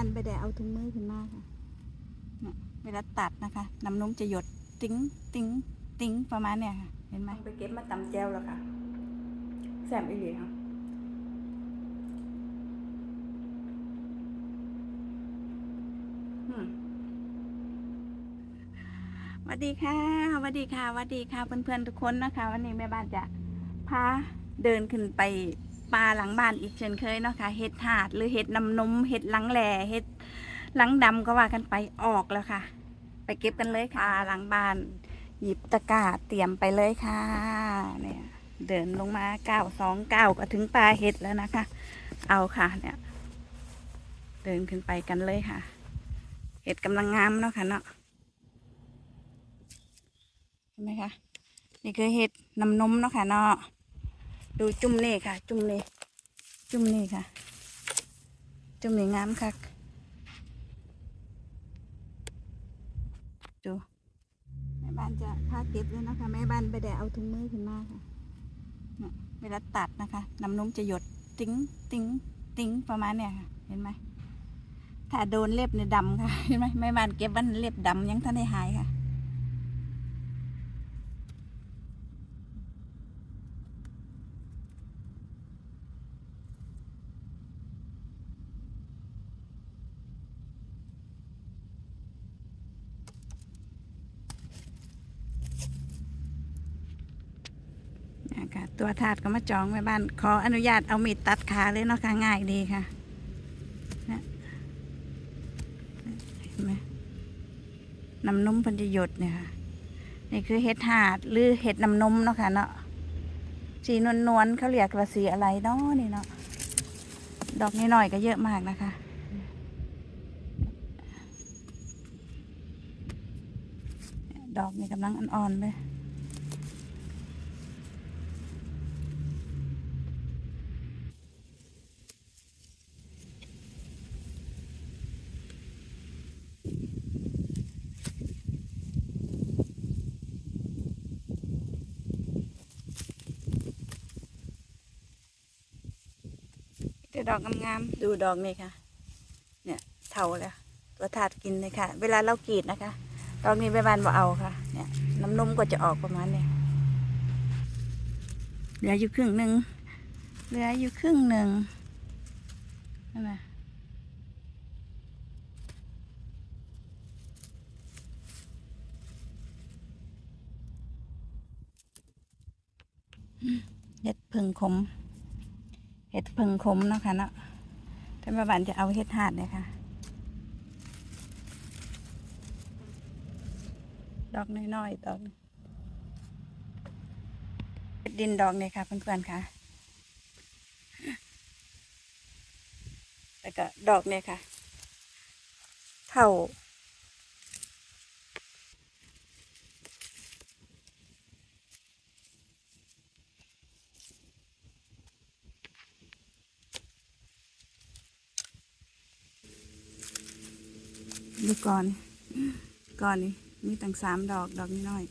านไปได้เอาถุงมือขึ้นมาค่ะเนี่ยเวลาตัดนะคะ น้ำนมจะหยดติ้งติ้งติ้งประมาณเนี่ยค่ะ เห็นไหมไปเก็บมาตำแจวแล้วค่ะแซมอีหลีค่ะอืมสวัสดีค่ะสวัสดีค่ะสวัสดีค่ะเพื่อนๆทุกคนนะคะ วันนี้แม่บ้านจะพาเดินขึ้นไป ป่าหลังบ้านอีกเช่นเคยเนาะค่ะเห็ดถาดหรือเห็ดนำนมเห็ดหลังแหล่เห็ดหลังดำก็ว่ากันไปออกแล้วค่ะ ไปเก็บกันเลยค่ะหลังบ้าน หยิบตะกร้าเตรียมไปเลยค่ะ เนี่ย เดินลงมาเก้าสองเก้าก็ถึงป่าเห็ดแล้วนะคะ เอาค่ะ เนี่ย เดินขึ้นไปกันเลยค่ะ เห็ดกำลังงามเนาะค่ะเนาะเห็นไหมคะนี่คือเห็ดน้ำนมเนาะค่ะเนาะ ดูจุ่มนี่ค่ะ จุ่มนี่จุ่มนี่ค่ะ จุ่มนี่งามคักดูแม่บ้านจะพาเก็บเลยนะคะแม่บ้านไปได้เอาถุงมือขึ้นมาค่ะเนี่ยเวลาตัดนะคะน้ำนมจะหยดติ้งติ้งติ้งประมาณเนี่ยค่ะ เห็นไหมถ้าโดนเล็บเนี่ยดำค่ะเห็นไหมแม่บ้านเก็บวันเล็บดำยังท่านได้หายค่ะ ตัวถาดก็มาจองแม่บ้าน ขออนุญาตเอามีดตัดขาเลยเนาะค่ะง่ายดีค่ะเนี่ยเห็นไหมน้ำนมพันจะหยดเนี่ยค่ะ นี่คือเห็ดถาดหรือเห็ดน้ำนมเนาะค่ะเนาะสีนวลนวลๆเขาเรียกว่าสีอะไรเนาะนี่เนาะดอกนี้หน่อยก็เยอะมากนะคะดอกนี่กำลังอ่อนๆเลย ดอกงามๆ ดูดอกนี่ค่ะ เนี่ยเท่าแล้ว ตัวถาดกินเลยค่ะ เวลาเรากรีดนะคะ ดอกนี้ใบบานบ่เอาค่ะ เนี่ยน้ำนมก็จะออกประมาณเนี่ยเหลืออยู่ครึ่งหนึ่งเหลืออยู่ครึ่งหนึ่งนั่นนะเห็ดพึ่งขม เห็ดพึ่งขมเนาะค่ะเนาะแต่แม่บ้านจะเอาเห็ดหาดเนี่ยค่ะ ดอกน้อยๆดอกหนึ่งเห็ดดินดอกเนี่ยค่ะเพื่อนๆค่ะ แล้วก็ดอกเนี่ยค่ะ เท่า ดูก่อนก่อนนี่มีตั้งสามดอกดอกนี้น้อย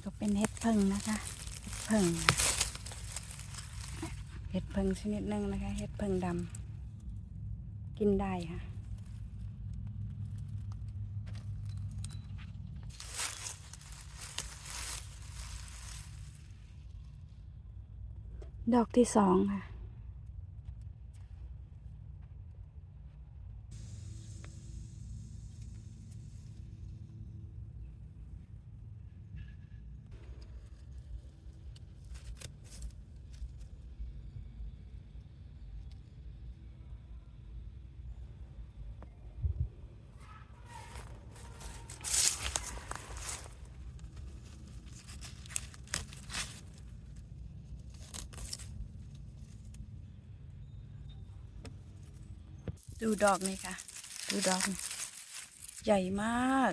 นี่ก็เป็นเห็ดเพิงนะคะเห็ดเพิงเห็ดเพิงชนิดหนึ่งนะคะเห็ดเพิงดำกินได้ค่ะดอกที่สองค่ะ ดูดอกนี่ค่ะ ดูดอก ใหญ่มาก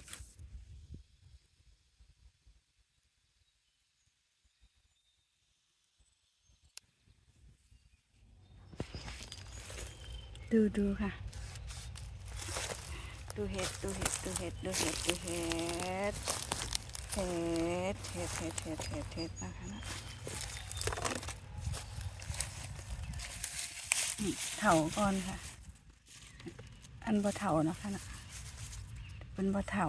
ดูดูค่ะ ดูเห็ด ดูเห็ด ดูเห็ด ดูเห็ด ดูเห็ด เห็ด เห็ด เห็ด เห็ด เห็ด เห็ดนะคะนะนี่เถาก่อนค่ะ อันบ่เถาเนาะค่ะนะเป็นบ่เถา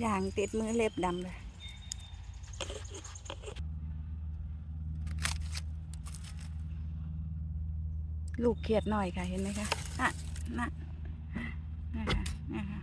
อย่างติดมือเล็บดำเลย ลูกเขียดหน่อยค่ะเห็นไหมคะน่ะน่ะนะคะนะคะ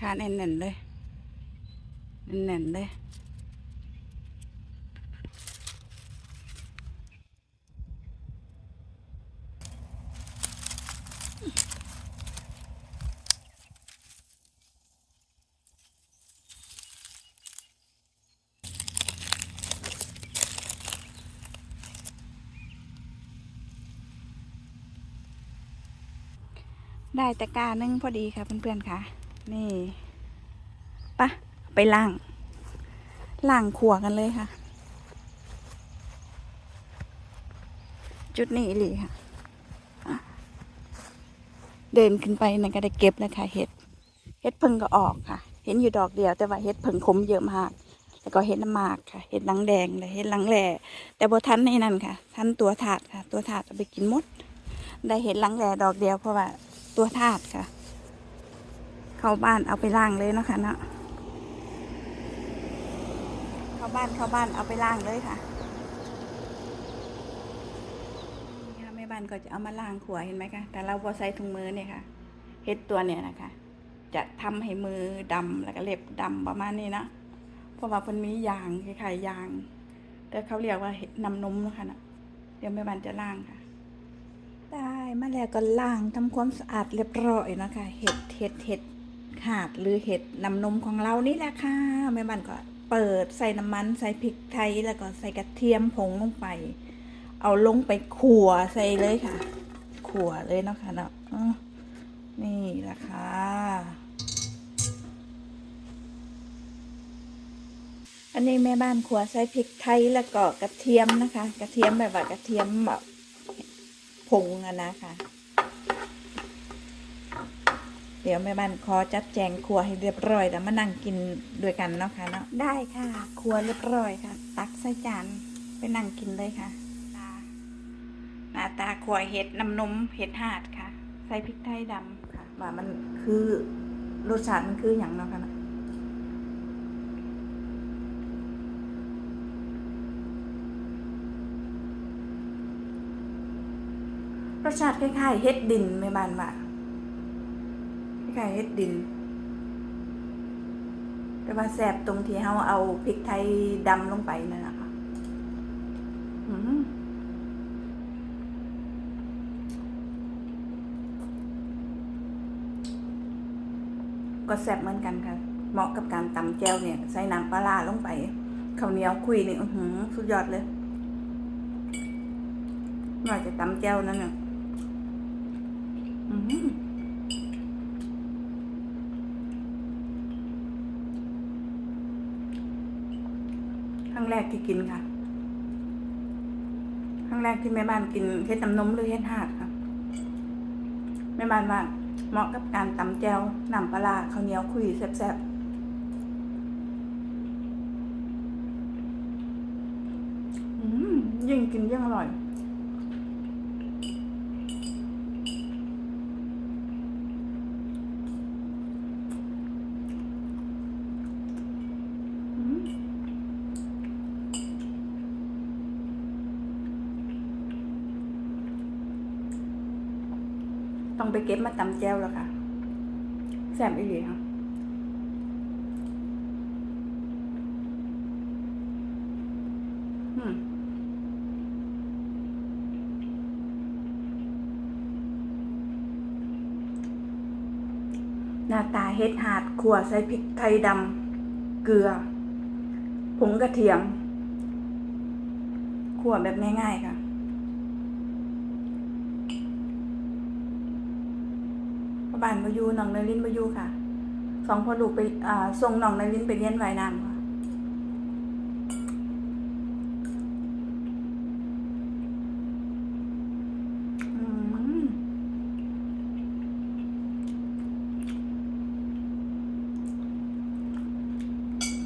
ขาแน่นๆเลยแน่นๆเลยได้ตะกร้าหนึ่งพอดีค่ะเพื่อนๆค่ะ นี่ปะไปล่างล่างขัวกันเลยค่ะ จุดนี้หลีค่ะ เดินขึ้นไปนั่นก็ได้เก็บแล้วค่ะเห็ดเห็ดพิ่งก็ออกค่ะ เห็นอยู่ดอกเดียวแต่ว่าเห็ดพิ่งขมเยอะมากแล้วก็เห็ดน้ำมากค่ะ เห็ดหลังแดงและเห็ดหลังแหล่แต่บ่ทันในนั่นค่ะ ทันตัวถาดค่ะ ตัวถาดเอาไปกินมด ได้เห็ดหลังแหล่ดอกเดียวเพราะว่าตัวถาดค่ะ เข้าบ้านเอาไปล้างเลยเนาะค่ะเนาะเข้าบ้านเข้าบ้านเอาไปล้างเลยค่ะนี่ค่ะแม่บ้านก็จะเอามาล้างขวเห็นไหมคะแต่เราพอใส่ถุงมือเนี่ยค่ะเห็ดตัวเนี่ยนะคะ จะทำให้มือดำแล้วก็เล็บดำประมาณนี้นะเพราะว่ามันมียางคล้ายๆยาง แต่เขาเรียกว่าเห็ดน้ำนมนะคะนะเดี๋ยวแม่บ้านจะล้างค่ะได้มาแล้วก็ล้างทำความสะอาดเรียบร้อยนะคะเห็ดเห็ดเห็ด ขาดหรือเห็ดน้ำนมของเรานี่แหละค่ะแม่บ้านก็เปิดใส่น้ำมันใส่พริกไทยแล้วก็ใส่กระเทียมผงลงไป เอาลงไปขั่วใส่เลยค่ะ ขั่วเลยเนาะค่ะเนาะนี่แหละค่ะอันนี้แม่บ้านขั่วใส่พริกไทยแล้วก็กระเทียมนะคะ กระเทียมแบบว่ากระเทียมแบบผงอะนะคะ เดี๋ยวแม่บ้านขอจัดแจงครัวให้เรียบร้อยแล้วมานั่งกินด้วยกันเนาะค่ะเนาะได้ค่ะ ครัวเรียบร้อยค่ะ ตักใส่จานไปนั่งกินเลยค่ะตาหน้าตาครัวเห็ดน้ำนมเห็ดหาดค่ะ ใส่พริกไทยดำค่ะว่ามันคือรสชาติมันคืออย่างเนาะค่ะเนาะรสชาติคล้ายๆเห็ดดินแม่บ้านว่า ล้ายๆเฮ็ดดิน แต่ว่าแสบตรงที่เฮาเอาพริกไทยดำลงไปนั่นนะคะอืมก็แซ่บเหมือนกันค่ะ เหมาะกับการตำแจ่วเนี่ย ใส่น้ำปลาร้าลงไปข้าวเหนียวคุยนี่อือหือสุดยอดเลยน่าจะตำแจ่วนั่นน่ะอือหือครั้ง แรกที่กินค่ะ ครั้งแรกที่แม่บ้านกินเฮ็ดน้ำนมหรือเฮ็ดหาดค่ะ แม่บ้านว่าเหมาะกับการตำแจวน้ำปลาข้าวเหนียวคุยแซ่บๆยิ่งกินยิ่งอร่อย ต้องไปเก็บมาตำแจวแล้วค่ะแซ่บอีหลีค่ะหน้าตาเฮ็ดหาดขั่วใส่พริกไทยดำ เกลือ ผงกระเทียมขั่วแบบง่ายๆค่ะ พ่อ บ้านมายู่น้องนลินมายูค่ะสองพ่อลูกไปอ่าส่งนองนลินไปเรียนว่ายน้ำค่ะ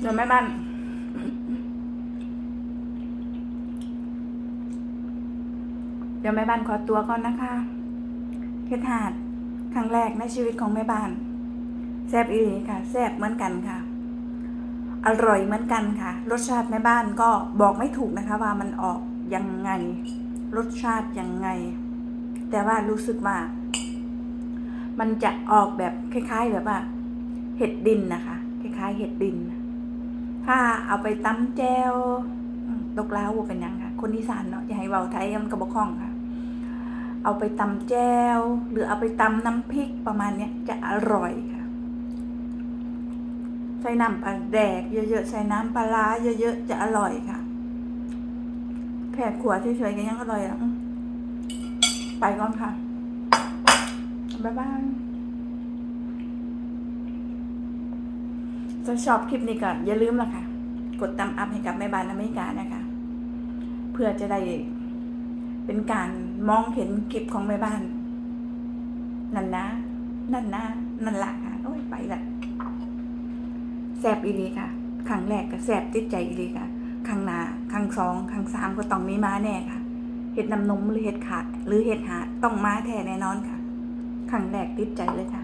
เดี๋ยวแม่บ้านเดี๋ยวแม่บ้านขอตัวก่อนนะคะ เคทหาด ครั้งแรกในชีวิตของแม่บ้านแซ่บอีหลีค่ะแซ่บเหมือนกันค่ะ อร่อยเหมือนกันค่ะ รสชาติแม่บ้านก็บอกไม่ถูกนะคะ ว่ามันออกยังไง รสชาติยังไง แต่ว่ารู้สึกว่า มันจะออกแบบคล้ายๆแบบว่า เห็ดดินนะคะ คล้ายๆ เห็ดดิน ถ้าเอาไปตำแจวตกแล้วว่าเป็นยังค่ะ คนอีสานเนาะจะให้เบาไทยมันกระบอกข้องค่ะ เอาไปตำแจวหรือเอาไปตำน้ำพริกประมาณนี้จะอร่อยค่ะ ใส่น้ำปลาแดกเยอะๆใส่น้ำปลาร้าเยอะๆจะอร่อยค่ะแค่ขวดเฉยๆก็ยังอร่อยอะไปก่อนค่ะ บ๊ายบายถ้าชอบคลิปนี้ก็อย่าลืมละค่ะ กดตามอัพให้กับแม่บ้านอเมริกานะคะ เพื่อจะได้ เป็นการมองเห็นคลิปของแม่บ้าน นั่นนะ นั่นนะ นั่นละค่ะโอ้ยไปละแสบอีหลีค่ะครั้งแรกก็แสบติดใจอีหลีค่ะครั้งหน้าครั้งสองครั้งสามก็ต้องมีมาแน่ค่ะเห็ดนำนมหรือเห็ดขาดหรือเห็ดหาต้องมาแท้แน่นอนค่ะครั้งแรกติดใจเลยค่ะ